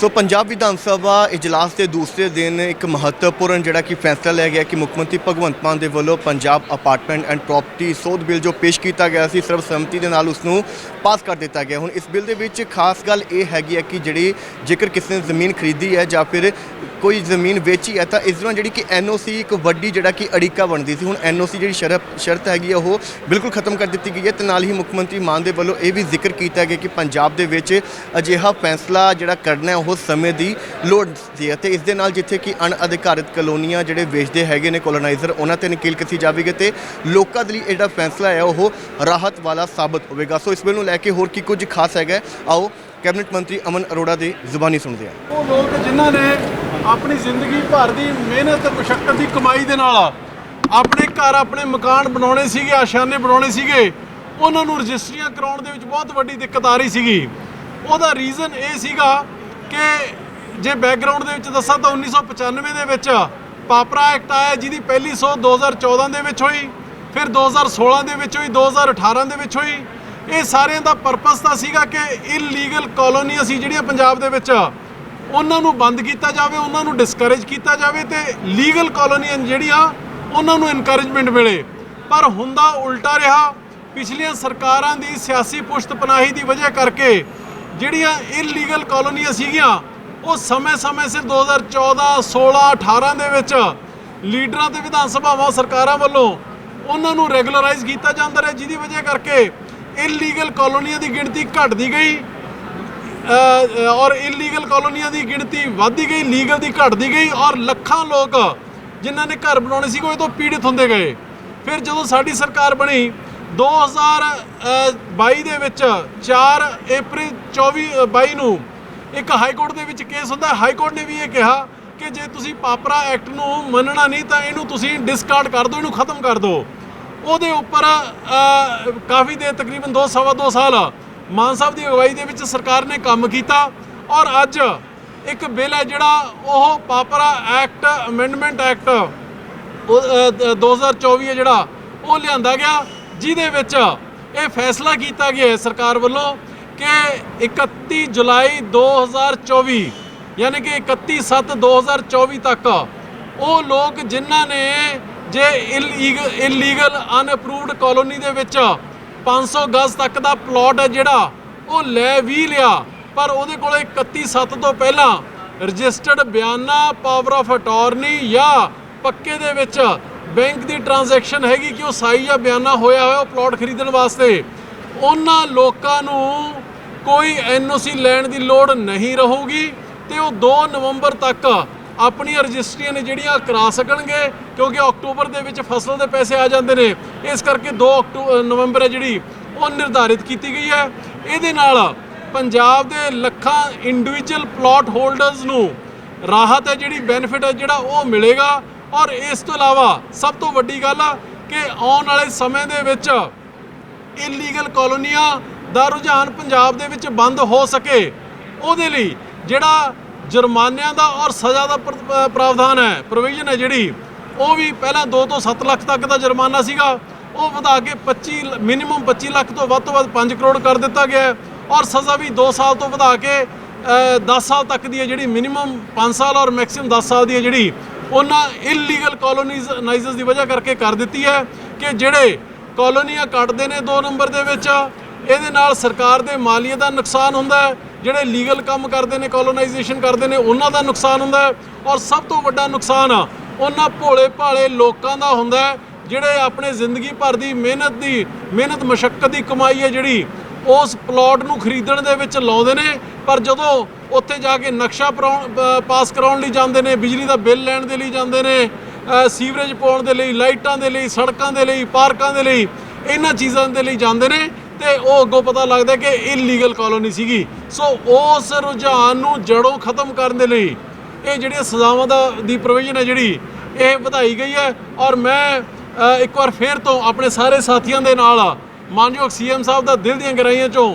ਸੋ ਪੰਜਾਬ ਵਿਧਾਨ ਸਭਾ ਇਜਲਾਸ ਦੇ ਦੂਸਰੇ ਦਿਨ ਇੱਕ ਮਹੱਤਵਪੂਰਨ ਜਿਹੜਾ ਕਿ ਫੈਸਲਾ ਲਿਆ ਗਿਆ ਕਿ ਮੁੱਖ ਮੰਤਰੀ ਭਗਵੰਤ ਮਾਨ ਦੇ ਵੱਲੋਂ ਪੰਜਾਬ ਅਪਾਰਟਮੈਂਟ ਐਂਡ ਪ੍ਰਾਪਰਟੀ ਸੋਧ ਬਿੱਲ ਜੋ ਪੇਸ਼ ਕੀਤਾ ਗਿਆ ਸੀ, ਸਰਬਸੰਮਤੀ ਦੇ ਨਾਲ ਉਸ ਨੂੰ ਪਾਸ ਕਰ ਦਿੱਤਾ ਗਿਆ। ਹੁਣ ਇਸ ਬਿੱਲ ਦੇ ਵਿੱਚ ਖਾਸ ਗੱਲ ਇਹ ਹੈਗੀ ਹੈ ਕਿ ਜਿਹੜੀ ਜੇਕਰ ਕਿਸੇ ਨੇ ਜ਼ਮੀਨ ਖਰੀਦੀ ਹੈ ਜਾਂ ਫਿਰ ਕੋਈ ਜ਼ਮੀਨ ਵੇਚੀ ਹੈ ਤਾਂ ਇਸ ਦੌਰਾਨ ਜਿਹੜੀ ਕਿ ਐਨਓਸੀ ਇੱਕ ਵੱਡੀ ਜਿਹੜਾ ਕਿ ਅੜਿੱਕਾ ਬਣਦੀ ਸੀ। ਹੁਣ ਐਨਓਸੀ ਜਿਹੜੀ ਸ਼ਰਤ ਸ਼ਰਤ ਹੈਗੀ ਹੈ ਉਹ ਬਿਲਕੁਲ ਖਤਮ ਕਰ ਦਿੱਤੀ ਗਈ ਹੈ। ਤੇ ਨਾਲ ਹੀ ਮੁੱਖ ਮੰਤਰੀ ਮਾਨ ਦੇ ਵੱਲੋਂ ਇਹ ਵੀ ਜ਼ਿਕਰ ਕੀਤਾ ਗਿਆ ਕਿ ਪੰਜਾਬ ਦੇ ਵਿੱਚ ਅਜਿਹਾ ਫੈਸਲਾ ਜਿਹੜਾ ਕਰਨਾ ਹੈ ਉਹ ਸਮੇਂ ਦੀ ਲੋੜ ਸੀ ਅਤੇ ਇਸ ਦੇ ਨਾਲ ਜਿੱਥੇ ਕਿ ਅਣਅਧਿਕਾਰਿਤ ਕਲੋਨੀਆਂ ਜਿਹੜੇ ਵੇਚਦੇ ਹੈਗੇ ਨੇ ਕੋਲੋਨਾਈਜ਼ਰ ਉਹਨਾਂ ਤੇ ਨਕੀਲ ਕੀਤੀ ਜਾਵੇਗੀ ਤੇ ਲੋਕਾਂ ਦੇ ਲਈ ਇਹ ਜਿਹੜਾ ਫੈਸਲਾ ਹੈ, ਉਹ ਰਾਹਤ ਵਾਲਾ ਸਾਬਤ ਹੋਵੇਗਾ। ਸੋ ਇਸ ਬਿੱਲ ਨੂੰ ਲੈ ਕੇ ਹੋਰ ਕੀ ਕੁਝ ਖਾਸ ਹੈਗਾ ਆਓ ਕੈਬਨਿਟ ਮੰਤਰੀ ਅਮਨ ਅਰੋੜਾ ਦੀ ਜ਼ੁਬਾਨੀ ਸੁਣਦੇ ਆ ਉਹ ਲੋਕ ਜਿਨ੍ਹਾਂ ਨੇ ਆਪਣੀ ਜ਼ਿੰਦਗੀ ਭਰ ਦੀ ਮਿਹਨਤ ਤੇ ਮੁਸ਼ਕਲ ਦੀ ਕਮਾਈ ਦੇ ਨਾਲ ਆਪਣੇ ਘਰ, ਆਪਣੇ ਮਕਾਨ ਬਣਾਉਣੇ ਸੀਗੇ, ਆਸ਼ਾਨੇ ਬਣਾਉਣੇ ਸੀਗੇ, ਉਹਨਾਂ ਨੂੰ ਰਜਿਸਟਰੀਆਂ ਕਰਾਉਣ ਦੇ ਵਿੱਚ ਬਹੁਤ ਵੱਡੀ ਦਿੱਕਤ ਆ ਰਹੀ ਸੀਗੀ। ਉਹਦਾ ਰੀਜ਼ਨ ਇਹ ਸੀਗਾ ਕਿ ਜੇ ਬੈਕਗ੍ਰਾਉਂਡ ਦੇ ਵਿੱਚ ਦੱਸਾਂ ਤਾਂ 1995 ਦੇ ਵਿੱਚ ਪਾਪਰਾ ਐਕਟ ਆਇਆ ਜਿਹਦੀ ਪਹਿਲੀ ਸੋਧ 2014 ਦੇ ਵਿੱਚ ਹੋਈ, ਫਿਰ 2016 ਦੇ ਵਿੱਚ ਹੋਈ 2018 ਦੇ ਵਿੱਚ ਹੋਈ। ਇਹ ਸਾਰਿਆਂ ਦਾ ਪਰਪਸ ਤਾਂ ਸੀਗਾ ਕਿ ਇਲੀਗਲ ਕਾਲੋਨੀ ਸੀ ਜਿਹੜੀਆਂ ਪੰਜਾਬ ਦੇ ਵਿੱਚ ਉਹਨਾਂ ਨੂੰ ਬੰਦ ਕੀਤਾ ਜਾਵੇ, ਉਹਨਾਂ ਨੂੰ ਡਿਸਕਰੇਜ ਕੀਤਾ ਜਾਵੇ ਤੇ ਲੀਗਲ ਕਾਲੋਨੀਆਂ ਜਿਹੜੀਆਂ ਉਹਨਾਂ ਨੂੰ ਇਨਕਰੇਜਮੈਂਟ ਮਿਲੇ। ਪਰ ਹੁੰਦਾ ਉਲਟਾ ਰਿਹਾ। ਪਿਛਲੀਆਂ ਸਰਕਾਰਾਂ ਦੀ ਸਿਆਸੀ ਪੁਸ਼ਤਪਨਾਹੀ ਦੀ ਵਜ੍ਹਾ ਕਰਕੇ ਜਿਹੜੀਆਂ ਇਲੀਗਲ ਕਾਲੋਨੀਆਂ ਸੀਗੀਆਂ, ਉਹ ਸਮੇਂ-ਸਮੇਂ ਸਿਰ 2014 16 18 ਦੇ ਵਿੱਚ ਲੀਡਰਾਂ ਤੇ ਵਿਧਾਨ ਸਭਾਵਾਂ ਸਰਕਾਰਾਂ ਵੱਲੋਂ ਉਹਨਾਂ ਨੂੰ ਰੈਗੂਲਰਾਈਜ਼ ਕੀਤਾ ਜਾਂਦਾ ਰਿਹਾ, ਜਿਹਦੀ ਵਜ੍ਹਾ ਕਰਕੇ ਇਲੀਗਲ ਕਾਲੋਨੀਆਂ ਦੀ ਗਿਣਤੀ ਘਟਦੀ ਗਈ ਔਰ ਇਲੀਗਲ ਕਾਲੋਨੀਆਂ ਦੀ ਗਿਣਤੀ ਵੱਧਦੀ ਗਈ ਲੀਗਲ ਦੀ ਘਟਦੀ ਗਈ, ਔਰ ਲੱਖਾਂ ਲੋਕ ਜਿਨ੍ਹਾਂ ਨੇ ਘਰ ਬਣਾਉਣੇ ਸੀ ਉਹ ਤੋਂ ਪੀੜਿਤ ਹੁੰਦੇ ਗਏ। ਫਿਰ ਜਦੋਂ ਸਾਡੀ ਸਰਕਾਰ ਬਣੀ 2022 ਦੇ ਵਿੱਚ 4 ਅਪ੍ਰੈਲ 24 ਅ, 22 ਨੂੰ ਇੱਕ ਹਾਈ ਕੋਰਟ ਦੇ ਵਿੱਚ ਕੇਸ ਹੁੰਦਾ। ਹਾਈ ਕੋਰਟ ਨੇ ਵੀ ਇਹ ਕਿਹਾ ਕਿ ਜੇ ਤੁਸੀਂ ਪਾਪਰਾ ਐਕਟ ਨੂੰ ਮੰਨਣਾ ਨਹੀਂ ਤਾਂ ਇਹਨੂੰ ਤੁਸੀਂ ਡਿਸਕਾਰਡ ਕਰ ਦਿਓ ਇਹਨੂੰ ਖਤਮ ਕਰ ਦਿਓ। ਉਹਦੇ ਉੱਪਰ ਕਾਫੀ ਦੇਰ ਤਕਰੀਬਨ 2 ਸਵਾ 2 ਸਾਲ ਮਾਨ ਸਾਹਿਬ ਦੀ ਅਗਵਾਈ ਦੇ ਵਿੱਚ ਸਰਕਾਰ ਨੇ ਕੰਮ ਕੀਤਾ ਔਰ ਅੱਜ ਇੱਕ ਬਿੱਲ ਹੈ ਜਿਹੜਾ ਉਹ ਪਾਪਰਾ ਐਕਟ ਅਮੈਂਡਮੈਂਟ ਐਕਟ ਉਹ, ਅ, ਦ- 2024 ਹੈ ਜਿਹੜਾ ਉਹ ਲਿਆਂਦਾ ਗਿਆ। ਜਿਹਦੇ ਵਿੱਚ ਇਹ ਫੈਸਲਾ ਕੀਤਾ ਗਿਆ ਹੈ ਸਰਕਾਰ ਵੱਲੋਂ ਕਿ 31 ਜੁਲਾਈ 2024 ਯਾਨੀ ਕਿ 31 7 2024 ਤੱਕ ਉਹ ਲੋਕ ਜਿਨ੍ਹਾਂ ਨੇ ਜੇ ਇਲੀਗਲ ਅਨਅਪਰੂਵਡ ਕਾਲੋਨੀ ਦੇ ਵਿੱਚ 500 ਗਜ਼ ਤੱਕ ਦਾ ਪਲਾਟ ਹੈ ਜਿਹੜਾ, ਉਹ ਲੈ ਵੀ ਲਿਆ। ਪਰ ਉਹਦੇ ਕੋਲ 31 7 ਤੋਂ ਪਹਿਲਾਂ ਰਜਿਸਟਰਡ ਬਿਆਨਾ ਪਾਵਰ ਆਫ ਅਟਾਰਨੀ ਜਾਂ ਪੱਕੇ ਦੇ ਵਿੱਚ ਬੈਂਕ ਦੀ ਟ੍ਰਾਂਜੈਕਸ਼ਨ ਹੈਗੀ ਕਿ ਉਹ ਸਾਈ ਜਾਂ ਬਿਆਨਾ ਹੋਇਆ ਹੋਇਆ, ਉਹ ਪਲਾਟ ਖਰੀਦਣ ਵਾਸਤੇ। ਉਹਨਾਂ ਲੋਕਾਂ ਨੂੰ ਕੋਈ ਐਨਓਸੀ ਲੈਣ ਦੀ ਲੋੜ ਨਹੀਂ ਰਹੂਗੀ ਤੇ ਉਹ 2 ਨਵੰਬਰ ਤੱਕ ਆਪਣੀਆਂ ਰਜਿਸਟਰੀਆਂ ਨੇ ਜਿਹੜੀਆਂ ਕਰਾ ਸਕਣਗੇ, ਕਿਉਂਕਿ ਅਕਤੂਬਰ ਦੇ ਵਿੱਚ ਫਸਲ ਦੇ ਪੈਸੇ ਆ ਜਾਂਦੇ ਨੇ। ਇਸ ਕਰਕੇ 2 ਅਕਤੂਬਰ ਨਵੰਬਰ ਹੈ ਜਿਹੜੀ, ਉਹ ਨਿਰਧਾਰਿਤ ਕੀਤੀ ਗਈ ਹੈ। ਇਹਦੇ ਨਾਲ ਪੰਜਾਬ ਦੇ ਲੱਖਾਂ ਇੰਡੀਵਿਜੂਅਲ ਪਲਾਟ ਹੋਲਡਰਸ ਨੂੰ ਰਾਹਤ ਹੈ ਜਿਹੜੀ ਬੈਨੀਫਿਟ ਹੈ ਜਿਹੜਾ ਉਹ ਮਿਲੇਗਾ। ਔਰ ਇਸ ਤੋਂ ਇਲਾਵਾ ਸਭ ਤੋਂ ਵੱਡੀ ਗੱਲ ਆ ਕਿ ਆਉਣ ਵਾਲੇ ਸਮੇਂ ਦੇ ਵਿੱਚ ਇਲੀਗਲ ਕਾਲੋਨੀਆਂ ਦਾ ਰੁਝਾਨ ਪੰਜਾਬ ਦੇ ਵਿੱਚ ਬੰਦ ਹੋ ਸਕੇ। ਉਹਦੇ ਲਈ ਜਿਹੜਾ ਜੁਰਮਾਨਿਆਂ ਦਾ ਔਰ ਸਜ਼ਾ ਦਾ ਪ੍ਰ- ਪ੍ਰਾਵਧਾਨ ਹੈ ਪ੍ਰੋਵੀਜ਼ਨ ਹੈ ਜਿਹੜੀ, ਉਹ ਵੀ ਪਹਿਲਾਂ 2 ਤੋਂ 7 ਲੱਖ ਤੱਕ ਦਾ ਜੁਰਮਾਨਾ ਸੀਗਾ। ਉਹ ਵਧਾ ਕੇ 25 ਮਿਨੀਮਮ 25 ਲੱਖ ਤੋਂ ਵੱਧ ਤੋਂ ਵੱਧ 5 ਕਰੋੜ ਕਰ ਦਿੱਤਾ ਗਿਆ ਔਰ ਸਜ਼ਾ ਵੀ 2 ਸਾਲ ਤੋਂ ਵਧਾ ਕੇ 10 ਸਾਲ ਤੱਕ ਦੀ ਹੈ ਜਿਹੜੀ ਮਿਨੀਮਮ 5 ਸਾਲ ਔਰ ਮੈਕਸਿਮਮ 10 ਸਾਲ ਦੀ ਹੈ ਜਿਹੜੀ ਉਹਨਾਂ ਇਲੀਗਲ ਕਾਲੋਨੀਜ਼ਾਈਜ਼ਰਸ ਦੀ ਵਜ੍ਹਾ ਕਰਕੇ ਕਰ ਦਿੱਤੀ ਹੈ ਕਿ ਜਿਹੜੇ ਕਾਲੋਨੀਆਂ ਕੱਟਦੇ ਨੇ 2 ਨੰਬਰ ਦੇ ਵਿੱਚ, ਇਹਦੇ ਨਾਲ ਸਰਕਾਰ ਦੇ ਮਾਲੀਏ ਦਾ ਨੁਕਸਾਨ ਹੁੰਦਾ ਹੈ, ਜਿਹੜੇ ਲੀਗਲ ਕੰਮ ਕਰਦੇ ਨੇ ਕਾਲੋਨਾਈਜੇਸ਼ਨ ਕਰਦੇ ਨੇ, ਉਹਨਾਂ ਦਾ ਨੁਕਸਾਨ ਹੁੰਦਾ ਹੈ ਔਰ ਸਭ ਤੋਂ ਵੱਡਾ ਨੁਕਸਾਨ ਉਹਨਾਂ ਭੋਲੇ ਭਾਲੇ ਲੋਕਾਂ ਦਾ ਹੁੰਦਾ ਹੈ, ਜਿਹੜੇ ਆਪਣੇ ਜ਼ਿੰਦਗੀ ਭਰ ਦੀ ਮਿਹਨਤ ਦੀ, ਮਿਹਨਤ ਮਸ਼ੱਕਤ ਦੀ ਕਮਾਈ ਹੈ ਜਿਹੜੀ, ਉਸ ਪਲਾਟ ਨੂੰ ਖਰੀਦਣ ਦੇ ਵਿੱਚ ਲਾਉਂਦੇ ਨੇ ਪਰ ਜਦੋਂ ਉੱਥੇ ਜਾ ਕੇ ਨਕਸ਼ਾ ਪਰਾਉਣ- ਪਾਸ ਕਰਾਉਣ ਲਈ ਜਾਂਦੇ ਨੇ, ਬਿਜਲੀ ਦਾ ਬਿੱਲ ਲੈਣ ਦੇ ਲਈ ਜਾਂਦੇ ਨੇ ਸੀਵਰੇਜ ਪਾਉਣ ਦੇ ਲਈ, ਲਾਈਟਾਂ ਦੇ ਲਈ, ਸੜਕਾਂ ਦੇ ਲਈ, ਪਾਰਕਾਂ ਦੇ ਲਈ, ਇਹਨਾਂ ਚੀਜ਼ਾਂ ਦੇ ਲਈ ਜਾਂਦੇ ਨੇ ਤੇ ਉਹ ਅੱਗੋਂ ਪਤਾ ਲੱਗਦਾ ਕਿ ਇਲੀਗਲ ਕਾਲੋਨੀ ਸੀਗੀ। ਸੋ ਉਸ ਰੁਝਾਨ ਨੂੰ ਜੜੋਂ ਖਤਮ ਕਰਨ ਦੇ ਲਈ ਇਹ ਜਿਹੜੀਆਂ ਸਜ਼ਾਵਾਂ ਦਾ, ਦੀ ਪ੍ਰੋਵੀਜ਼ਨ ਹੈ ਜਿਹੜੀ, ਇਹ ਵਧਾਈ ਗਈ ਹੈ ਔਰ ਮੈਂ ਇੱਕ ਵਾਰ ਫੇਰ ਤੋਂ ਆਪਣੇ ਸਾਰੇ ਸਾਥੀਆਂ ਦੇ ਨਾਲ ਮਾਨਯੋਗ ਸੀਐਮ ਸਾਹਿਬ ਦਾ ਦਿਲ ਦੀਆਂ ਗਹਿਰਾਈਆਂ ਚੋਂ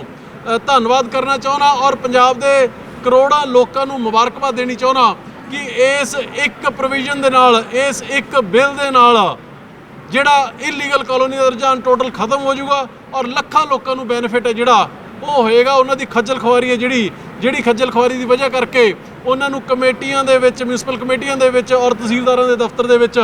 ਧੰਨਵਾਦ ਕਰਨਾ ਚਾਹੁੰਦਾ ਔਰ ਪੰਜਾਬ ਦੇ ਕਰੋੜਾਂ ਲੋਕਾਂ ਨੂੰ ਮੁਬਾਰਕਬਾਦ ਦੇਣੀ ਚਾਹੁੰਦਾ ਕਿ ਇਸ ਇੱਕ ਪ੍ਰੋਵੀਜ਼ਨ ਦੇ ਨਾਲ, ਇਸ ਇੱਕ ਬਿੱਲ ਦੇ ਨਾਲ ਜਿਹੜਾ ਇਲੀਗਲ ਕਾਲੋਨੀ ਦਾ ਰੁਝਾਨ ਟੋਟਲ ਖਤਮ ਹੋ ਜਾਊਗਾ ਔਰ ਲੱਖਾਂ ਲੋਕਾਂ ਨੂੰ ਬੈਨੀਫਿਟ ਹੈ ਜਿਹੜਾ ਉਹ ਹੋਏਗਾ। ਉਹਨਾਂ ਦੀ ਖੱਜਲ ਖੁਆਰੀ ਹੈ ਜਿਹੜੀ ਜਿਹੜੀ ਖੱਜਲ ਖੁਆਰੀ ਦੀ ਵਜ੍ਹਾ ਕਰਕੇ ਉਹਨਾਂ ਨੂੰ ਕਮੇਟੀਆਂ ਦੇ ਵਿੱਚ ਮਿਊਨਿਸਪਲ ਕਮੇਟੀਆਂ ਦੇ ਵਿੱਚ ਔਰ ਤਹਿਸੀਲਦਾਰਾਂ ਦੇ ਦਫ਼ਤਰ ਦੇ ਵਿੱਚ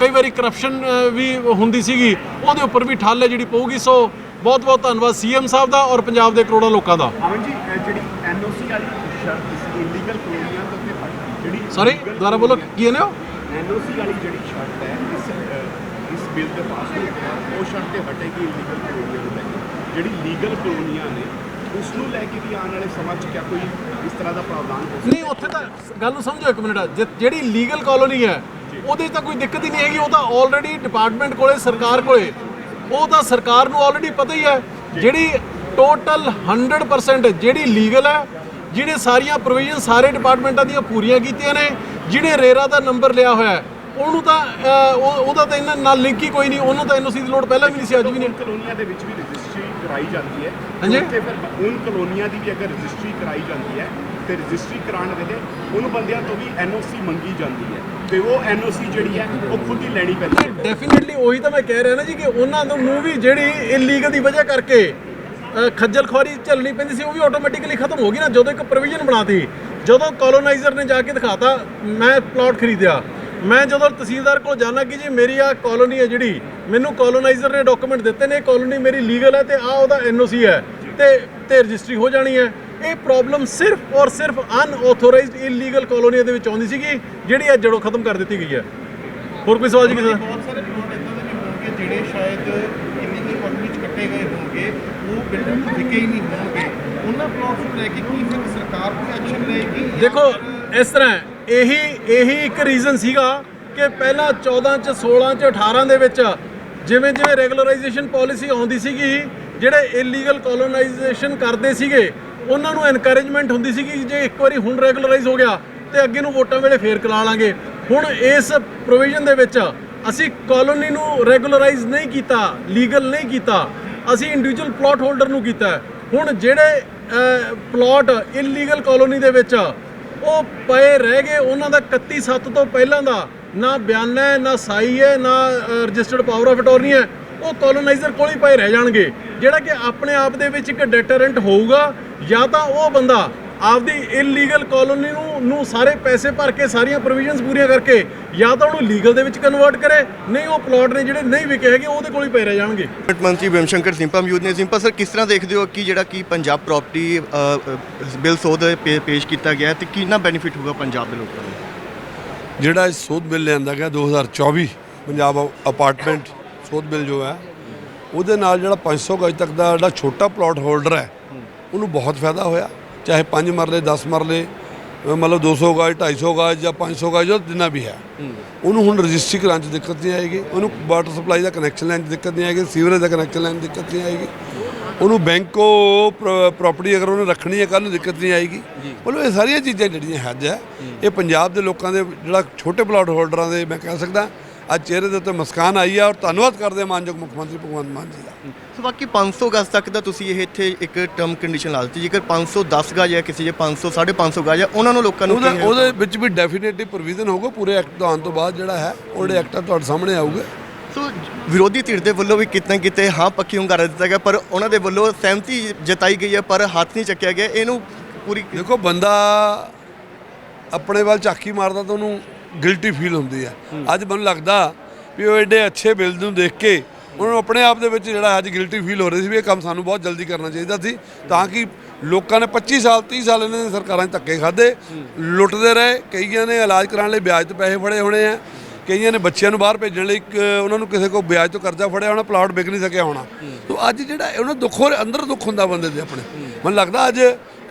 ਕਈ ਵਾਰੀ ਕਰਪਸ਼ਨ ਵੀ ਹੁੰਦੀ ਸੀਗੀ। ਉਹਦੇ ਉੱਪਰ ਵੀ ਠੱਲ ਹੈ ਜਿਹੜੀ ਪਊਗੀ। ਸੋ ਬਹੁਤ ਬਹੁਤ ਧੰਨਵਾਦ ਸੀਐਮ ਸਾਹਿਬ ਦਾ ਔਰ ਪੰਜਾਬ ਦੇ ਕਰੋੜਾਂ ਲੋਕਾਂ ਦਾ। ਅਮਨ ਜੀ ਇਹ ਜਿਹੜੀ ਐਨਓਸੀ ਵਾਲੀ ਸ਼ਰਤ ਸੀ ਇਲੀਗਲ ਕਲੋਨੀਆਂ ਤੋਂ ਤੇ ਹਟ ਜਿਹੜੀ ਸੌਰੀ ਦੁਬਾਰਾ ਬੋਲੋ ਕੀ ਨੇ ਉਹ ਐਨਓਸੀ ਵਾਲੀ ਜਿਹੜੀ ਸ਼ਰਤ ਹੈ ਇਸ ਇਸ ਬਿੱਲ ਦੇ ਪਾਸ ਹੋਣ ਤੋਂ ਉਹ ਸ਼ਰਤ ਤੇ ਹਟੇਗੀ ਇਲੀਗਲ ਕਲੋਨੀਆਂ ਨੂੰ ਕੇ ਜਿਹੜੀ ਲੀਗਲ ਕਲੋਨੀਆਂ ਨੇ ਉਸ ਨੂੰ ਲੈ ਕੇ ਵੀ ਆਉਣ ਵਾਲੇ ਸਮਾਂ 'ਚ ਕਿਆ ਕੋਈ ਇਸ ਤਰ੍ਹਾਂ ਦਾ ਪ੍ਰਾਵਧਾਨ ਹੋ ਨਹੀਂ ਉੱਥੇ ਤਾਂ ਗੱਲ ਨੂੰ ਸਮਝੋ ਇੱਕ ਮਿੰਟ। ਜਿਹੜੀ ਲੀਗਲ ਕਾਲੋਨੀ ਹੈ ਉਹਦੇ ਤਾਂ ਕੋਈ ਦਿੱਕਤ ਹੀ ਨਹੀਂ ਹੈਗੀ ਉਹ ਤਾਂ ਆਲਰੇਡੀ ਡਿਪਾਰਟਮੈਂਟ ਕੋਲੇ ਸਰਕਾਰ ਕੋਲੇ। ਉਹ ਤਾਂ ਸਰਕਾਰ ਨੂੰ ਆਲਰੇਡੀ ਪਤਾ ਹੀ ਹੈ ਜਿਹੜੀ ਟੋਟਲ 100% ਜਿਹੜੀ ਲੀਗਲ ਹੈ ਜਿਹੜੇ ਸਾਰੀਆਂ ਪ੍ਰੋਵੀਜ਼ਨ ਸਾਰੇ ਡਿਪਾਰਟਮੈਂਟਾਂ ਦੀਆਂ ਪੂਰੀਆਂ ਕੀਤੀਆਂ ਨੇ ਜਿਹੜੇ ਰੇਰਾ ਦਾ ਨੰਬਰ ਲਿਆ ਹੋਇਆ ਹੈ, ਉਹਨੂੰ ਤਾਂ ਉਹਦਾ ਤਾਂ ਇਹਨਾਂ ਨਾਲ ਲਿੰਕ ਹੀ ਕੋਈ ਨਹੀਂ ਉਹਨੂੰ ਤਾਂ ਐਨਓਸੀ ਦੀ ਲੋੜ ਪਹਿਲਾਂ ਵੀ ਨਹੀਂ ਸੀ ਅੱਜ ਵੀ ਨਹੀਂ ਕਲੋਨੀਆਂ ਦੇ ਵਿੱਚ ਵੀ ਰਜਿਸਟਰੀ ਕਰਾਈ ਜਾਂਦੀ ਹੈ ਹਾਂਜੀ। ਤੇ ਫਿਰ ਉਨ ਕਲੋਨੀਆਂ ਦੀ ਵੀ ਅਗਰ ਰਜਿਸਟਰੀ ਕਰਾਈ ਜਾਂਦੀ ਹੈ ਤੇ ਰਜਿਸਟਰੀ ਕਰਾਉਣ ਵੇਲੇ ਉਹਨ ਬੰਦਿਆਂ ਤੋਂ ਵੀ ਐਨਓਸੀ ਮੰਗੀ ਜਾਂਦੀ ਹੈ ਤੇ ਉਹ ਐਨਓਸੀ ਜਿਹੜੀ ਹੈ ਉਹ ਖੁਦ ਹੀ ਲੈਣੀ ਪੈਂਦੀ ਹੈ। ਡੈਫੀਨਿਟਲੀ ਉਹੀ ਤਾਂ ਮੈਂ ਕਹਿ ਰਿਹਾ ਨਾ ਜੀ ਕਿ ਉਹਨਾਂ ਨੂੰ ਵੀ ਜਿਹੜੀ ਇਲੀਗਲ ਦੀ ਵਜ੍ਹਾ ਕਰਕੇ ਖੱਜਲ ਖੁਆਰੀ ਝੱਲਣੀ ਪੈਂਦੀ ਸੀ, ਉਹ ਵੀ ਆਟੋਮੈਟਿਕਲੀ ਖਤਮ ਹੋ ਗਈ ਨਾ, ਜਦੋਂ ਇੱਕ ਪ੍ਰੋਵੀਜ਼ਨ ਬਣਾਤੀ, ਜਦੋਂ ਕਲੋਨਾਈਜ਼ਰ ਨੇ ਜਾ ਕੇ ਦਿਖਾਤਾ, ਮੈਂ ਪਲਾਟ ਖਰੀਦਿਆ। ਮੈਂ ਜਦੋਂ ਤਹਿਸੀਲਦਾਰ ਕੋਲ ਜਾਣਾ ਕਿ ਜੀ ਮੇਰੀ ਆ ਕਾਲੋਨੀ ਹੈ ਜਿਹੜੀ, ਮੈਨੂੰ ਕਲੋਨਾਈਜ਼ਰ ਨੇ ਡਾਕੂਮੈਂਟ ਦਿੱਤੇ ਨੇ ਕਾਲੋਨੀ ਮੇਰੀ ਲੀਗਲ ਹੈ ਤੇ ਆ ਉਹਦਾ ਐਨਓਸੀ ਹੈ ਤੇ ਤੇ ਰਜਿਸਟਰੀ ਹੋ ਜਾਣੀ ਹੈ। ਇਹ ਪ੍ਰੋਬਲਮ ਸਿਰਫ ਔਰ ਸਿਰਫ ਅਨਆਥੋਰਾਈਜ਼ਡ ਇਲੀਗਲ ਕਾਲੋਨੀਆਂ ਦੇ ਵਿੱਚ ਆਉਂਦੀ ਸੀਗੀ ਜਿਹੜੀ ਅੱਜ ਜੜੋਂ ਖਤਮ ਕਰ ਦਿੱਤੀ ਗਈ ਹੈ। ਹੋਰ ਕੋਈ ਸਵਾਲ ਜੀ ਕਿਸੇ ਦਾ? ਬਹੁਤ ਸਾਰੇ ਪਲਾਟ ਇਦਾਂ ਦੇ ਵੀ ਹੋਣਗੇ ਜਿਹੜੇ ਸ਼ਾਇਦ ਇਲੀਗਲ ਕਾਲੋਨੀ ਚ ਕੱਟੇ ਗਏ ਹੋਣਗੇ ਉਹ ਬਿਲਕੁਲ ਵਿਕੇ ਹੀ ਨਹੀਂ ਹੋਣਗੇ। ਉਹਨਾਂ ਪਲਾਟਸ ਨੂੰ ਲੈ ਕੇ ਕੀ ਫਿਰ ਸਰਕਾਰ ਕੋਈ ਐਕਸ਼ਨ ਲਏਗੀ ਜਾਂ ਦੇਖੋ ਇਸ ਤਰ੍ਹਾਂ ਇਹੀ ਇਹੀ ਇੱਕ ਰੀਜ਼ਨ ਸੀਗਾ ਕਿ ਪਹਿਲਾਂ 14 ਚ 16 ਚ 18 ਦੇ ਵਿੱਚ ਜਿਵੇਂ ਜਿਵੇਂ ਰੈਗੂਲਰਾਈਜੇਸ਼ਨ ਪਾਲਿਸੀ ਆਉਂਦੀ ਸੀਗੀ ਜਿਹੜੇ ਇਲੀਗਲ ਕਲੋਨਾਈਜੇਸ਼ਨ ਕਰਦੇ ਸੀਗੇ ਉਹਨਾਂ ਨੂੰ ਐਨਕਰੇਜਮੈਂਟ ਹੁੰਦੀ ਸੀ ਕਿ ਜੇ ਇੱਕ ਵਾਰੀ ਹੁਣ ਰੈਗੂਲਰਾਈਜ਼ ਹੋ ਗਿਆ ਤੇ ਅੱਗੇ ਨੂੰ ਵੋਟਾਂ ਵੇਲੇ ਫੇਰ ਕਰਾ ਲਾਂਗੇ। ਹੁਣ ਇਸ ਪ੍ਰੋਵੀਜ਼ਨ ਦੇ ਵਿੱਚ ਅਸੀਂ ਕਾਲੋਨੀ ਨੂੰ ਰੈਗੂਲਰਾਈਜ਼ ਨਹੀਂ ਕੀਤਾ ਲੀਗਲ ਨਹੀਂ ਕੀਤਾ, ਅਸੀਂ ਇੰਡੀਵਿਜੂਅਲ ਪਲਾਟ ਹੋਲਡਰ ਨੂੰ ਕੀਤਾ ਹੁਣ ਜਿਹੜੇ ਪਲਾਟ ਇਲੀਗਲ ਕਾਲੋਨੀ ਦੇ ਵਿੱਚ ਉਹ ਪਏ ਰਹਿ ਗਏ, ਉਹਨਾਂ ਦਾ 31 ਸੱਤ ਤੋਂ ਪਹਿਲਾਂ ਦਾ ਨਾ ਬਿਆਨਾ ਹੈ, ਨਾ ਸਾਈ ਹੈ, ਨਾ ਰਜਿਸਟਰਡ ਪਾਵਰ ਆਫ ਅਟਾਰਨੀ ਹੈ। ਉਹ ਕਲੋਨਾਈਜ਼ਰ ਕੋਲ ਹੀ ਪਏ ਰਹਿ ਜਾਣਗੇ। ਜਿਹੜਾ ਕਿ ਆਪਣੇ ਆਪ ਦੇ ਵਿੱਚ ਇੱਕ ਡੈਟਰੈਂਟ ਹੋਊਗਾ ਜਾਂ ਤਾਂ ਉਹ ਬੰਦਾ ਆਪਦੀ ਇਲੀਗਲ ਕਾਲੋਨੀ ਨੂੰ ਨੂੰ ਸਾਰੇ ਪੈਸੇ ਭਰ ਕੇ ਸਾਰੀਆਂ ਪ੍ਰੋਵੀਜ਼ਨਸ ਪੂਰੀਆਂ ਕਰਕੇ ਜਾਂ ਤਾਂ ਉਹਨੂੰ ਲੀਗਲ ਦੇ ਵਿੱਚ ਕਨਵਰਟ ਕਰੇ। ਨਹੀਂ ਉਹ ਪਲਾਟ ਨੇ ਜਿਹੜੇ ਨਹੀਂ ਵਿਕੇ ਹੈਗੇ ਉਹਦੇ ਕੋਲ ਹੀ ਪਏ ਰਹਿ ਜਾਣਗੇ। ਮੰਤਰੀ ਬਿਮ ਸ਼ੰਕਰ ਸਿੰਪਾ ਮੌਜੂਦ ਨੇ। ਸਿੰਪਾ ਸਰ ਕਿਸ ਤਰ੍ਹਾਂ ਦੇਖਦੇ ਹੋ ਕਿ ਜਿਹੜਾ ਕਿ ਪੰਜਾਬ ਪ੍ਰਾਪਰਟੀ ਬਿੱਲ ਸੋਧ ਪੇ- ਪੇਸ਼ ਕੀਤਾ ਗਿਆ ਹੈ ਤੇ ਕਿੰਨਾ ਬੈਨੀਫਿਟ ਹੋਊਗਾ ਪੰਜਾਬ ਦੇ ਲੋਕਾਂ ਨੂੰ? ਜਿਹੜਾ ਇਹ ਸੋਧ ਬਿੱਲ ਲਿਆਂਦਾ ਗਿਆ 2024 ਪੰਜਾਬ ਅਪਾਰਟਮੈਂਟ ਸੋਧ ਬਿੱਲ ਜੋ ਹੈ ਉਹਦੇ ਨਾਲ ਜਿਹੜਾ 500 ਗਜ ਤੱਕ ਦਾ ਜਿਹੜਾ ਛੋਟਾ ਪਲਾਟ ਹੋਲਡਰ ਹੈ ਉਹਨੂੰ ਬਹੁਤ ਫਾਇਦਾ ਹੋਇਆ। ਚਾਹੇ 5 ਮਰਲੇ 10 ਮਰਲੇ ਮਤਲਬ 200 ਗਜ 250 ਗਜ ਜਾਂ 500 ਗਜ ਜੋ ਜਿੰਨਾ ਵੀ ਹੈ। ਉਹਨੂੰ ਹੁਣ ਰਜਿਸਟਰੀ ਕਰਾਉਣ 'ਚ ਦਿੱਕਤ ਨਹੀਂ ਆਏਗੀ ਉਹਨੂੰ ਵਾਟਰ ਸਪਲਾਈ ਦਾ ਕਨੈਕਸ਼ਨ ਲੈਣ 'ਚ ਦਿੱਕਤ ਨਹੀਂ ਆਏਗੀ ਸੀਵਰੇਜ ਦਾ ਕਨੈਕਸ਼ਨ ਲੈਣ 'ਚ ਦਿੱਕਤ ਨਹੀਂ ਆਏਗੀ। ਉਹਨੂੰ ਬੈਂਕੋ ਪ੍ਰਾਪਰਟੀ ਅਗਰ ਉਹਨੇ ਰੱਖਣੀ ਹੈ ਕੱਲ ਨੂੰ ਦਿੱਕਤ ਨਹੀਂ ਆਏਗੀ। ਮਤਲਬ ਇਹ ਸਾਰੀਆਂ ਚੀਜ਼ਾਂ ਜਿਹੜੀਆਂ ਹੱਜ ਹੈ ਇਹ ਪੰਜਾਬ ਦੇ ਲੋਕਾਂ ਦੇ ਜਿਹੜਾ ਛੋਟੇ ਪਲਾਟ ਹੋਲਡਰਾਂ ਦੇ ਮੈਂ ਕਹਿ ਸਕਦਾ ਅੱਜ ਚਿਹਰੇ ਦੇ ਉੱਤੇ ਮੁਸਕਾਨ ਆਈ ਹੈ ਔਰ ਧੰਨਵਾਦ ਕਰਦੇ ਹਾਂ ਮਾਨਯੋਗ ਮੁੱਖ ਮੰਤਰੀ ਭਗਵੰਤ ਮਾਨ ਜੀ ਦਾ। ਸੋ ਬਾਕੀ 500 ਗਜ਼ ਤੱਕ ਦਾ ਤੁਸੀਂ ਇਹ ਇੱਥੇ ਇੱਕ ਟਰਮ ਕੰਡੀਸ਼ਨ ਲਾ ਦਿੱਤੀ। ਜੇਕਰ 510 ਗਜ਼ ਹੈ ਕਿਸੇ ਜੇ 500 550 ਗਜ਼ ਹੈ ਉਹਨਾਂ ਨੂੰ ਲੋਕਾਂ ਨੂੰ ਉਹਦੇ ਵਿੱਚ ਵੀ ਡੈਫੀਨੇਟਲੀ ਪ੍ਰੋਵੀਜ਼ਨ ਹੋਊਗਾ ਪੂਰੇ ਐਕਟ ਤੋਂ ਆਉਣ ਤੋਂ ਬਾਅਦ ਜਿਹੜਾ ਹੈ ਉਹਦੇ ਐਕਟ ਤੁਹਾਡੇ ਸਾਹਮਣੇ ਆਊਗਾ। ਸੋ ਵਿਰੋਧੀ ਧਿਰ ਦੇ ਵੱਲੋਂ ਵੀ ਕਿਤੇ ਨਾ ਕਿਤੇ ਹਾਂ ਪੱਕੀ ਹੁੰਗਾਰਾ ਦਿੱਤਾ ਗਿਆ ਪਰ ਉਹਨਾਂ ਦੇ ਵੱਲੋਂ ਸਹਿਮਤੀ ਜਤਾਈ ਗਈ ਹੈ ਪਰ ਹੱਥ ਨਹੀਂ ਚੱਕਿਆ ਗਿਆ। ਇਹਨੂੰ ਪੂਰੀ ਦੇਖੋ ਬੰਦਾ ਆਪਣੇ ਵੱਲ ਝਾਕੀ ਮਾਰਦਾ ਤਾਂ ਉਹਨੂੰ ਗਿਲਟੀ ਫੀਲ ਹੁੰਦੀ ਹੈ ਅੱਜ ਮੈਨੂੰ ਲੱਗਦਾ ਵੀ ਉਹ ਐਡੇ ਅੱਛੇ ਬਿੱਲ ਨੂੰ ਦੇਖ ਕੇ ਉਹਨਾਂ ਨੂੰ ਆਪਣੇ ਆਪ ਦੇ ਵਿੱਚ ਜਿਹੜਾ ਅੱਜ ਗਿਲਟੀ ਫੀਲ ਹੋ ਰਹੀ ਸੀ ਵੀ ਇਹ ਕੰਮ ਸਾਨੂੰ ਬਹੁਤ ਜਲਦੀ ਕਰਨਾ ਚਾਹੀਦਾ ਸੀ ਤਾਂ ਕਿ ਲੋਕਾਂ ਨੇ 25 ਸਾਲ 30 ਸਾਲ ਇਹਨਾਂ ਨੇ ਸਰਕਾਰਾਂ 'ਚ ਧੱਕੇ ਖਾਦੇ ਲੁੱਟਦੇ ਰਹੇ। ਕਈਆਂ ਨੇ ਇਲਾਜ ਕਰਾਉਣ ਲਈ ਵਿਆਜ ਤੇ ਪੈਸੇ ਫੜੇ ਹੋਣੇ ਆ। ਕਈਆਂ ਨੇ ਬੱਚਿਆਂ ਨੂੰ ਬਾਹਰ ਭੇਜਣ ਲਈ ਇੱਕ ਉਹਨਾਂ ਨੂੰ ਕਿਸੇ ਕੋਲ ਵਿਆਜ ਤੋਂ ਕਰਜ਼ਾ ਫੜਿਆ ਹੋਣਾ ਪਲਾਟ ਵਿਕ ਨਹੀਂ ਸਕਿਆ ਹੋਣਾ। ਤੋ ਅੱਜ ਜਿਹੜਾ ਉਹਨਾਂ ਦੁੱਖ ਹੋ ਅੰਦਰ ਦੁੱਖ ਹੁੰਦਾ ਬੰਦੇ ਦੇ ਆਪਣੇ। ਮੈਨੂੰ ਲੱਗਦਾ ਅੱਜ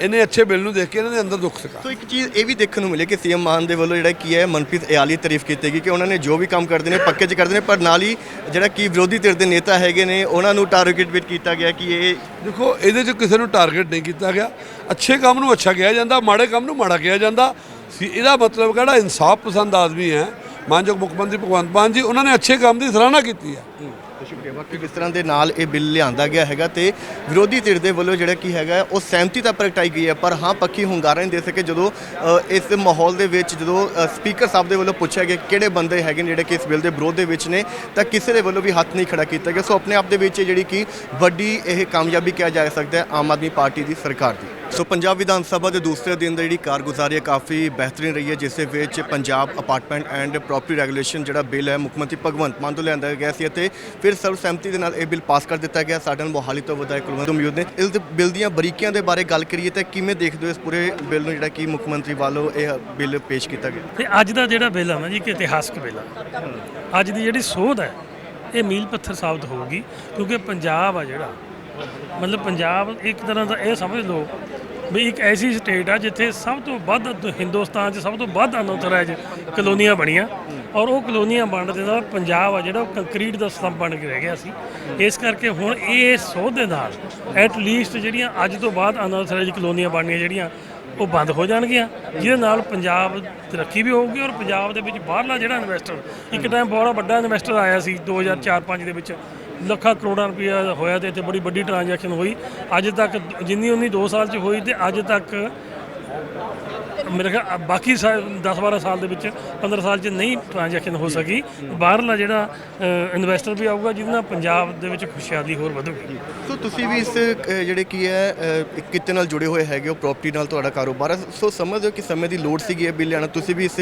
ਇਹਨੇ ਅੱਛੇ ਬਿੱਲ ਨੂੰ ਦੇਖ ਕੇ ਇਹਨਾਂ ਦੇ ਅੰਦਰ ਦੁੱਖ ਸਕਾ ਸੋ ਇੱਕ ਚੀਜ਼ ਇਹ ਵੀ ਦੇਖਣ ਨੂੰ ਮਿਲੇ ਕਿ ਸੀਐਮ ਮਾਨ ਦੇ ਵੱਲੋਂ ਜਿਹੜਾ ਕੀ ਹੈ ਮਨਪ੍ਰੀਤ ਇਆਲੀ ਤਾਰੀਫ ਕੀਤੀ ਗਈ ਕਿ ਉਹਨਾਂ ਨੇ ਜੋ ਵੀ ਕੰਮ ਕਰਦੇ ਨੇ ਪੱਕੇ 'ਚ ਕਰਦੇ ਨੇ ਪਰ ਨਾਲ ਹੀ ਜਿਹੜਾ ਕੀ ਵਿਰੋਧੀ ਧਿਰ ਦੇ ਨੇਤਾ ਹੈਗੇ ਨੇ ਉਹਨਾਂ ਨੂੰ ਟਾਰਗੇਟ ਵੀ ਕੀਤਾ ਗਿਆ ਕਿ ਇਹ ਦੇਖੋ ਇਹਦੇ 'ਚ ਕਿਸੇ ਨੂੰ ਟਾਰਗੇਟ ਨਹੀਂ ਕੀਤਾ ਗਿਆ। ਅੱਛੇ ਕੰਮ ਨੂੰ ਅੱਛਾ ਕਿਹਾ ਜਾਂਦਾ ਮਾੜੇ ਕੰਮ ਨੂੰ ਮਾੜਾ ਕਿਹਾ ਜਾਂਦਾ। ਸੀ ਇਹਦਾ ਮਤਲਬ ਕਿਹੜਾ ਇਨਸਾਫ ਪਸੰਦ ਆਦਮੀ ਹੈ। ਮਾਨਯੋਗ ਮੁੱਖ ਮੰਤਰੀ ਭਗਵੰਤ ਮਾਨ ਜੀ ਉਹਨਾਂ ਨੇ ਅੱਛੇ ਕੰਮ ਦੀ ਸਰਾਹਨਾ ਕੀਤੀ ਹੈ। ਹੈ। ਬਾਕੀ ਜਿਸ ਤਰ੍ਹਾਂ ਦੇ ਨਾਲ ਇਹ ਬਿੱਲ ਲਿਆਂਦਾ ਗਿਆ ਹੈਗਾ ਤੇ ਵਿਰੋਧੀ ਧਿਰ ਦੇ ਵੱਲੋਂ ਜਿਹੜਾ ਕੀ ਹੈਗਾ ਉਹ ਸਹਿਮਤੀ ਤਾਂ ਪ੍ਰਗਟਾਈ ਗਈ ਹੈ, ਪਰ ਹਾਂ ਪੱਕੀ ਹੁੰਗਾਰਾ ਨਹੀਂ ਦੇ ਸਕੇ ਜਦੋਂ ਇਸ ਮਾਹੌਲ ਦੇ ਵਿੱਚ ਜਦੋਂ ਸਪੀਕਰ ਸਾਹਿਬ ਦੇ ਵੱਲੋਂ ਪੁੱਛਿਆ ਗਿਆ ਕਿਹੜੇ ਬੰਦੇ ਹੈਗੇ ਨੇ ਜਿਹੜੇ ਕਿ ਇਸ ਬਿੱਲ ਦੇ ਵਿਰੋਧ ਦੇ ਵਿੱਚ ਨੇ, ਤਾਂ ਕਿਸੇ ਦੇ ਵੱਲੋਂ ਵੀ ਹੱਥ ਨਹੀਂ ਖੜਾ ਕੀਤਾ ਗਿਆ। ਸੋ ਆਪਣੇ ਆਪ ਦੇ ਵਿੱਚ ਇਹ ਜਿਹੜੀ ਕਿ ਵੱਡੀ ਇਹ ਕਾਮਯਾਬੀ ਕਿਹਾ ਜਾ ਸਕਦਾ ਹੈ ਆਮ ਆਦਮੀ ਪਾਰਟੀ ਦੀ ਸਰਕਾਰ ਦੀ। ਸੋ ਪੰਜਾਬ ਵਿਧਾਨ ਸਭਾ ਦੇ ਦੂਸਰੇ ਦਿਨ ਦਾ ਜਿਹੜੀ ਕਾਰਗੁਜ਼ਾਰੀ ਹੈ ਕਾਫੀ ਬਿਹਤਰੀਨ ਰਹੀ ਹੈ, ਜਿਸ ਦੇ ਵਿੱਚ Punjab apartment and property regulation ਜਿਹੜਾ ਬਿੱਲ ਹੈ, ਮੁੱਖ ਮੰਤਰੀ ਭਗਵੰਤ ਮਾਨ ਤੋਂ ਲਿਆਂਦਾ ਗਿਆ ਸੀ ਅਤੇ ਫਿਰ ਸਰਵ ਸਹਿਮਤੀ ਦੇ ਨਾਲ ਇਹ ਬਿੱਲ ਪਾਸ ਕਰ ਦਿੱਤਾ ਗਿਆ। ਸਾਡੇ ਨਾਲ ਮੋਹਾਲੀ ਤੋਂ ਵਿਧਾਇਕ ਕੁਲਵੰਤ ਉਮੀਦ ਨੇ। ਇਸ ਦੇ ਬਿੱਲ ਦੀਆਂ ਬਰੀਕੀਆਂ ਦੇ ਬਾਰੇ ਗੱਲ ਕਰੀਏ ਤਾਂ ਕਿਵੇਂ ਦੇਖਦੇ ਹੋ ਇਸ ਪੂਰੇ ਬਿੱਲ ਨੂੰ ਜਿਹੜਾ ਕਿ ਮੁੱਖ ਮੰਤਰੀ ਵੱਲੋਂ ਇਹ ਬਿੱਲ ਪੇਸ਼ ਕੀਤਾ ਗਿਆ? ਤੇ ਅੱਜ ਦਾ ਜਿਹੜਾ ਬਿੱਲ ਆ ਨਾ ਜੀ, ਇੱਕ ਇਤਿਹਾਸਕ ਬਿੱਲ ਆ। ਅੱਜ ਦੀ ਜਿਹੜੀ ਸੋਧ ਹੈ, ਇਹ ਮੀਲ ਪੱਥਰ ਸਾਬਤ ਹੋਊਗੀ, ਕਿਉਂਕਿ ਪੰਜਾਬ ਆ ਜਿਹੜਾ। ਮਤਲਬ ਪੰਜਾਬ ਇੱਕ ਤਰ੍ਹਾਂ ਦਾ ਇਹ ਸਮਝ ਲਓ ਵੀ ਇੱਕ ਐਸੀ ਸਟੇਟ ਆ ਜਿੱਥੇ ਸਭ ਤੋਂ ਵੱਧ ਹਿੰਦੁਸਤਾਨ 'ਚ ਸਭ ਤੋਂ ਵੱਧ ਅਨੁਤਰਾਜ ਕਲੋਨੀਆਂ ਬਣੀਆਂ। ਔਰ ਉਹ ਕਲੋਨੀਆਂ ਬਣਨ ਦੇ ਨਾਲ ਪੰਜਾਬ ਆ ਜਿਹੜਾ ਉਹ ਕੰਕਰੀਟ ਦਾ ਸਤੰਭ ਬਣ ਕੇ ਰਹਿ ਗਿਆ ਸੀ। ਇਸ ਕਰਕੇ ਹੁਣ ਇਹ ਸੋਧ ਦੇ ਨਾਲ ਐਟ ਲੀਸਟ ਜਿਹੜੀਆਂ ਅੱਜ ਤੋਂ ਬਾਅਦ ਅਨੁਤਰਾਜ ਕਲੋਨੀਆਂ ਬਣਨੀਆਂ ਜਿਹੜੀਆਂ, ਉਹ ਬੰਦ ਹੋ ਜਾਣਗੀਆਂ। ਜਿਹਦੇ ਨਾਲ ਪੰਜਾਬ ਤਰੱਕੀ ਵੀ ਹੋਊਗੀ ਔਰ ਪੰਜਾਬ ਦੇ ਵਿੱਚ ਬਾਹਰਲਾ ਜਿਹੜਾ ਇਨਵੈਸਟਰ ਇੱਕ ਟਾਈਮ ਬਹੁਤ ਵੱਡਾ ਇਨਵੈਸਟਰ ਆਇਆ ਸੀ 2004-5 ਦੇ ਵਿੱਚ। ਲੱਖਾਂ ਕਰੋੜਾਂ ਰੁਪਇਆ ਹੋਇਆ ਤੇ ਇੱਥੇ ਬੜੀ ਵੱਡੀ ਟ੍ਰਾਂਜੈਕਸ਼ਨ ਹੋਈ। ਅੱਜ ਤੱਕ ਜਿੰਨੀ ਉਨੀ 2 ਸਾਲ ਚ ਹੋਈ ਤੇ ਅੱਜ ਤੱਕ ਮੇਰੇ ਖਿਆਲ ਬਾਕੀ 10-12 ਸਾਲ ਦੇ ਵਿੱਚ 15 ਸਾਲ ਚ ਨਹੀਂ ਟ੍ਰਾਂਜੈਕਸ਼ਨ ਹੋ ਸਕੀ। ਬਾਹਰਲਾ ਜਿਹੜਾ ਇਨਵੈਸਟਰ ਵੀ ਆਊਗਾ ਜਿਹਦੇ ਨਾਲ ਪੰਜਾਬ ਦੇ ਵਿੱਚ ਖੁਸ਼ਹਾਲੀ ਹੋਰ ਵਧੂਗੀ। ਸੋ ਤੁਸੀਂ ਵੀ ਇਸ ਜਿਹੜੇ ਕੀ ਹੈ ਕਿੱਤੇ ਨਾਲ ਜੁੜੇ ਹੋਏ ਹੈਗੇ ਹੋ ਪ੍ਰਾਪਰਟੀ ਨਾਲ ਤੁਹਾਡਾ ਕਾਰੋਬਾਰ ਸੋ ਸਮਝਦੇ ਹੋ ਕਿ ਸਮੇਂ ਦੀ ਲੋੜ ਸੀਗੀ ਇਹ ਬਿੱਲ ਲਿਆਉਣਾ ਤੁਸੀਂ ਵੀ ਇਸ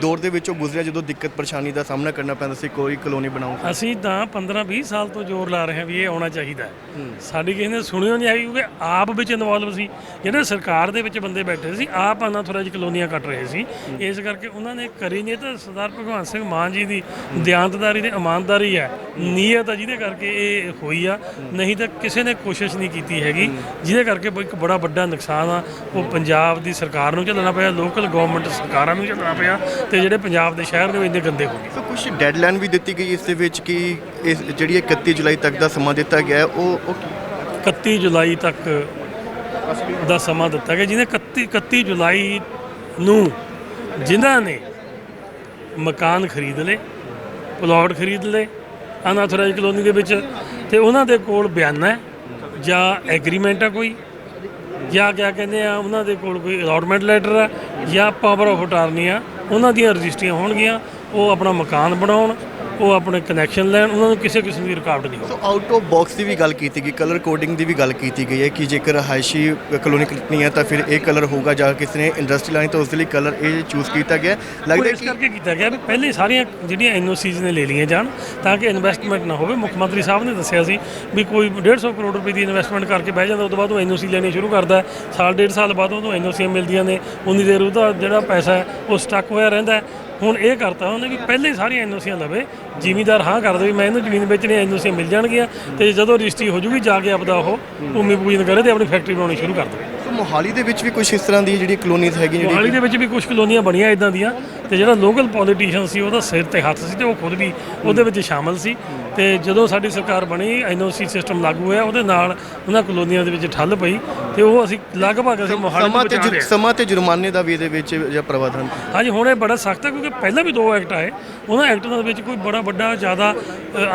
ਦੌਰ ਦੇ ਵਿੱਚੋਂ ਗੁਜ਼ਰਿਆ ਜਦੋਂ ਦਿੱਕਤ ਪਰੇਸ਼ਾਨੀ ਦਾ ਸਾਹਮਣਾ ਕਰਨਾ ਪੈਂਦਾ ਸੀ ਕੋਈ ਕਲੋਨੀ ਬਣਾਉਣ ਅਸੀਂ ਤਾਂ 15-20 ਸਾਲ ਤੋਂ ਜ਼ੋਰ ਲਾ ਰਹੇ ਹਾਂ ਵੀ ਇਹ ਆਉਣਾ ਚਾਹੀਦਾ ਸਾਡੀ ਕਿਸੇ ਨੇ ਸੁਣਿਓ ਨਹੀਂ ਆਈ ਕਿਉਂਕਿ ਆਪ ਵਿੱਚ ਇਨਵੋਲਵ ਸੀ। ਜਿਹੜੇ ਸਰਕਾਰ ਦੇ ਵਿੱਚ ਬੰਦੇ ਬੈਠੇ ਸੀ ਆਪ ਆਨਾ ਥੋੜਾ ਜਿਹੀ ਕਲੋਨੀਆਂ ਕੱਟ ਰਹੇ ਸੀ। ਇਸ ਕਰਕੇ ਉਹਨਾਂ ਨੇ ਕਰੀ ਨਹੀਂ ਤਾਂ ਸਰਦਾਰ ਭਗਵੰਤ ਸਿੰਘ ਮਾਨ ਜੀ ਦੀ ਦਿਆਨਤਦਾਰੀ ਤੇ ਇਮਾਨਦਾਰੀ ਹੈ ਨੀਅਤ ਹੈ ਜਿਹਦੇ ਕਰਕੇ ਇਹ ਹੋਈ ਆ। ਨਹੀਂ ਤਾਂ ਕਿਸੇ ਨੇ ਕੋਸ਼ਿਸ਼ ਨਹੀਂ ਕੀਤੀ ਹੈਗੀ। ਜਿਹਦੇ ਕਰਕੇ ਇੱਕ ਬੜਾ ਵੱਡਾ ਨੁਕਸਾਨ ਆ। ਉਹ ਪੰਜਾਬ ਦੀ ਸਰਕਾਰ ਨੂੰ ਝੱਲਣਾ ਪਿਆ ਲੋਕਲ ਗਵਰਨਮੈਂਟ ਸਰਕਾਰਾਂ ਨੂੰ ਝੱਲਣਾ ਪਿਆ ਤੇ ਜਿਹੜੇ ਪੰਜਾਬ ਦੇ ਸ਼ਹਿਰ ਨੇ ਇੰਨੇ ਗੰਦੇ ਹੋ ਗਏ। ਸੋ ਕੁਝ ਡੈਡਲਾਈਨ ਵੀ ਦਿੱਤੀ ਗਈ ਇਸ ਦੇ ਵਿੱਚ ਕਿ ਇਸ ਜਿਹੜੀ ਇਹ 31 ਜੁਲਾਈ ਤੱਕ ਦਾ ਸਮਾਂ ਦਿੱਤਾ ਗਿਆ ਉਹ ਉਹ ਕੀ? 31 ਜੁਲਾਈ ਤੱਕ ਦਾ ਸਮਾਂ ਦਿੱਤਾ ਗਿਆ, ਜਿਹਨੇ 31 31 ਜੁਲਾਈ ਨੂੰ ਜਿਨ੍ਹਾਂ ਨੇ ਮਕਾਨ ਖਰੀਦ ਲਏ, ਪਲਾਟ ਖਰੀਦ ਲਏ, ਅਨਾਥਰਾਜ ਕਲੋਨੀ ਦੇ ਵਿੱਚ, ਤੇ ਉਹਨਾਂ ਦੇ ਕੋਲ ਬਿਆਨਾ ਹੈ, ਜਾਂ ਐਗਰੀਮੈਂਟ ਆ ਕੋਈ, ਜਾਂ ਕਿਆ ਕਹਿੰਦੇ ਆ, ਉਹਨਾਂ ਦੇ ਕੋਲ ਕੋਈ ਅਲਾਟਮੈਂਟ ਲੈਟਰ ਆ, ਜਾਂ ਪਾਵਰ ਆਫ ਅਟਾਰਨੀ ਆ, ਉਹਨਾਂ ਦੀਆਂ ਰਜਿਸਟਰੀਆਂ ਹੋਣਗੀਆਂ, ਉਹ ਆਪਣਾ ਮਕਾਨ ਬਣਾਉਣ ਉਹ ਆਪਣੇ ਕਨੈਕਸ਼ਨ ਲੈਣ ਉਹਨਾਂ ਨੂੰ ਕਿਸੇ ਕਿਸਮ ਦੀ ਰੁਕਾਵਟ ਨਹੀਂ ਹੋਵੇ ਸੋ ਆਊਟ ਆਫ ਬਾਕਸ ਦੀ ਵੀ ਗੱਲ ਕੀਤੀ ਗਈ ਕਲਰ ਕੋਡਿੰਗ ਦੀ ਵੀ ਗੱਲ ਕੀਤੀ ਗਈ ਹੈ ਕਿ ਜੇਕਰ ਹਾਇਸ਼ੀ ਕਲੋਨੀ ਖਰੀਦਣੀ ਹੈ ਤਾਂ ਫਿਰ ਇਹ ਕਲਰ ਹੋਊਗਾ ਜਾਂ ਕਿਸੇ ਨੇ ਇੰਡਸਟਰੀ ਲਾਈਨ ਤਾਂ ਉਸ ਦੇ ਲਈ ਕਲਰ ਇਹ ਚੂਜ਼ ਕੀਤਾ ਗਿਆ ਲੱਗਦਾ ਕਿ ਕਰਕੇ ਕੀਤਾ ਗਿਆ ਵੀ ਪਹਿਲੇ ਸਾਰੀਆਂ ਜਿਹੜੀਆਂ ਐਨਓਸੀਜ਼ ਨੇ ਲੈ ਲਈਆਂ ਜਾਣ ਤਾਂ ਕਿ ਇਨਵੈਸਟਮੈਂਟ ਨਾ ਹੋਵੇ ਮੁੱਖ ਮੰਤਰੀ ਸਾਹਿਬ ਨੇ ਦੱਸਿਆ ਸੀ ਵੀ ਕੋਈ 150 ਕਰੋੜ ਰੁਪਏ ਦੀ ਇਨਵੈਸਟਮੈਂਟ ਕਰਕੇ ਬਹਿ ਜਾਂਦਾ ਉਸ ਤੋਂ ਬਾਅਦ ਉਹ ਐਨਓਸੀ ਲੈਣੀ ਸ਼ੁਰੂ ਕਰਦਾ। ਸਾਲ ਡੇਢ ਸਾਲ ਬਾਅਦ ਉਹਨੂੰ ਐਨਓਸੀਆਂ ਮਿਲਦੀਆਂ ਨੇ ਉਨੀ ਦੇਰ ਉਹਦਾ ਜਿਹੜਾ ਪੈਸਾ ਹੈ ਉਹ ਸਟਕ ਹੋਇਆ ਰਹਿੰਦਾ। ਹੁਣ ਇਹ ਕਰਤਾ ਉਹਨੇ ਵੀ ਪਹਿਲੇ ਹੀ ਸਾਰੀਆਂ ਐਨਓਸੀਆਂ ਲਵੇ ਜ਼ਿਮੀਦਾਰ ਹਾਂ ਕਰ ਦੇ ਵੀ ਮੈਂ ਇਹਨੂੰ ਜ਼ਮੀਨ ਵੇਚਣੀ ਐਨਓਸੀਆਂ ਮਿਲ ਜਾਣਗੀਆਂ ਤੇ ਜਦੋਂ ਰਜਿਸਟਰੀ ਹੋ ਜੂਗੀ ਜਾ ਕੇ ਆਪਦਾ ਉਹ ਭੂਮੀ ਪੂਜਨ ਕਰੇ ਤੇ ਆਪਣੀ ਫੈਕਟਰੀ ਬਣਾਉਣੀ ਸ਼ੁਰੂ ਕਰ ਸੋ ਮੋਹਾਲੀ ਦੇ ਵਿੱਚ ਵੀ ਕੁਝ ਇਸ ਤਰ੍ਹਾਂ ਦੀ ਜਿਹੜੀ ਕਲੋਨੀਜ਼ ਹੈਗੀ ਜਿਹੜੀ ਮੋਹਾਲੀ ਦੇ ਵਿੱਚ ਵੀ ਕੁਝ ਕਲੋਨੀਆਂ ਬਣੀਆਂ ਇਦਾਂ ਦੀਆਂ ਤੇ ਜਿਹੜਾ ਲੋਕਲ ਪੋਲੀਟੀਸ਼ੀਅਨ ਸੀ ਉਹਦਾ ਸਿਰ ਤੇ ਹੱਥ ਸੀ ਤੇ ਉਹ ਖੁਦ ਵੀ ਉਹਦੇ ਵਿੱਚ ਸ਼ਾਮਲ ਸੀ। ਤੇ ਜਦੋਂ ਸਾਡੀ ਸਰਕਾਰ ਬਣੀ ਐਨਓਸੀ ਸਿਸਟਮ ਲਾਗੂ ਹੋਇਆ ਉਹਦੇ ਨਾਲ ਉਹਨਾਂ ਕਲੋਨੀਆਂ ਦੇ ਵਿੱਚ ਠੱਲ ਪਈ ਤੇ ਉਹ ਅਸੀਂ ਲਗਭਗ ਅਸੀਂ ਮੋਹਾਲੀ ਸਮਾਂ ਤੇ ਜੁ- ਸਮਾਂ ਤੇ ਜੁਰਮਾਨੇ ਦਾ ਵੀ ਇਹਦੇ ਵਿੱਚ ਜਾਂ ਪ੍ਰਾਵਧਾਨ ਹਾਂਜੀ ਹੁਣ ਇਹ ਬੜਾ ਸਖਤ ਹੈ ਕਿਉਂਕਿ ਪਹਿਲਾਂ ਵੀ ਦੋ ਐਕਟ ਆਏ। ਉਹਨਾਂ ਐਕਟਾਂ ਦੇ ਵਿੱਚ ਕੋਈ ਬੜਾ ਵੱਡਾ ਜ਼ਿਆਦਾ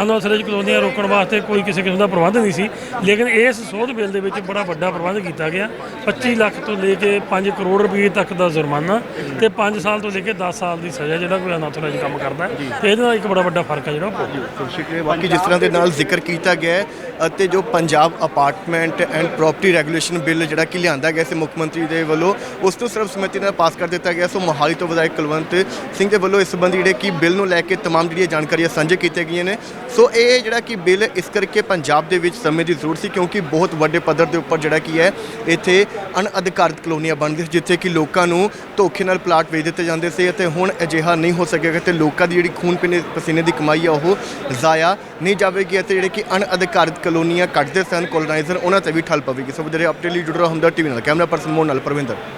ਅਨਆਥੋਰਾਈਜ਼ ਕਲੋਨੀਆਂ ਰੋਕਣ ਵਾਸਤੇ ਕੋਈ ਕਿਸੇ ਕਿਸਮ ਦਾ ਪ੍ਰਬੰਧ ਨਹੀਂ ਸੀ। ਲੇਕਿਨ ਇਸ ਸੋਧ ਬਿੱਲ ਦੇ ਵਿੱਚ ਬੜਾ ਵੱਡਾ ਪ੍ਰਬੰਧ ਕੀਤਾ ਗਿਆ। 25 ਲੱਖ ਤੋਂ ਲੈ ਕੇ 5 ਕਰੋੜ ਰੁਪਏ ਤੱਕ ਦਾ ਜੁਰਮਾਨਾ ਤੇ 5 ਸਾਲ ਤੋਂ ਲੈ ਕੇ 10 ਸਾਲ ਦੀ ਸਜ਼ਾ ਜਿਹੜਾ ਕੋਈ ਅਨਆਥੋਰਾਈਜ਼ ਕੰਮ ਕਰਦਾ ਹੈ। ਤੇ ਇਹਦੇ ਨਾਲ ਇੱਕ ਬੜਾ ਵੱਡਾ ਫ਼ਰਕ ਹੈ ਜਿਹੜਾ ਉਹ ਪਊ। ਸ਼ੁਕਰੀਆ ਬਾਕੀ ਜਿਸ ਤਰ੍ਹਾਂ ਦੇ ਨਾਲ ਜ਼ਿਕਰ ਕੀਤਾ ਗਿਆ ਹੈ ਅਤੇ ਜੋ Punjab apartment and property regulation bill ਜਿਹੜਾ ਕਿ ਲਿਆਂਦਾ ਗਿਆ ਸੀ ਮੁੱਖ ਮੰਤਰੀ ਦੇ ਵੱਲੋਂ ਉਸ ਨੂੰ ਸਰਬ ਸਮਿਤੀ ਨਾਲ ਪਾਸ ਕਰ ਦਿੱਤਾ ਗਿਆ ਸੋ ਮੋਹਾਲੀ ਤੋਂ ਵਿਧਾਇਕ ਕੁਲਵੰਤ ਸਿੰਘ ਦੇ ਵੱਲੋਂ ਇਸ ਸੰਬੰਧੀ ਜਿਹੜੇ ਕਿ ਬਿੱਲ ਨੂੰ ਲੈ ਕੇ तमाम ਜਿਹੜੀਆਂ ਜਾਣਕਾਰੀਆਂ ਸਾਂਝੇ ਕੀਤੀਆਂ ਗਈਆਂ ਨੇ ਸੋ ਇਹ ਜਿਹੜਾ ਕਿ ਬਿੱਲ ਇਸ ਕਰਕੇ ਪੰਜਾਬ ਦੇ ਵਿੱਚ ਸਮੇਂ ਦੀ ਜ਼ਰੂਰਤ ਸੀ ਕਿਉਂਕਿ ਬਹੁਤ ਵੱਡੇ ਪੱਧਰ ਦੇ ਉੱਪਰ ਜਿਹੜਾ ਕੀ ਹੈ ਇੱਥੇ ਅਣਅਧਿਕਾਰਤ ਕਲੋਨੀਆਂ ਬਣਦੀਆਂ ਸੀ ਜਿੱਥੇ ਕਿ ਲੋਕਾਂ ਨੂੰ ਧੋਖੇ ਨਾਲ ਪਲਾਟ ਵੇਚ ਦਿੱਤੇ ਜਾਂਦੇ ਸੀ ਅਤੇ ਹੁਣ ਅਜਿਹਾ ਨਹੀਂ ਹੋ ਸਕੇਗਾ ਤੇ ਲੋਕਾਂ ਦੀ ਜਿਹੜੀ ਖੂਨ ਪੀਨੇ ਪਸੀਨੇ ਦੀ ਕਮਾਈ ਆ ਉਹ ਜ਼ਾਇਆ ਨਹੀਂ ਜਾਵੇਗੀ ਅਤੇ ਜਿਹੜੇ ਕਿ ਅਣਅਧਿਕਾਰਤ ਕਲੋਨੀਆਂ ਕੱਟਦੇ ਸਨ ਕੋਲੋਨਾਈਜ਼ਰ ਉਹਨਾਂ ਤੇ ਵੀ ਠੱਲ ਪਵੇਗੀ। ਸੋ ਵਧੇਰੇ ਅਪਡੇਟ ਲਈ ਜੁੜ ਰਹਾ, ਹੁੰਦਾ ਟੀਵੀ ਨਾਲ। ਕੈਮਰਾ ਪਰਸਨ ਮੋਹਨ ਨਾਲ ਪਰਵਿੰਦਰ।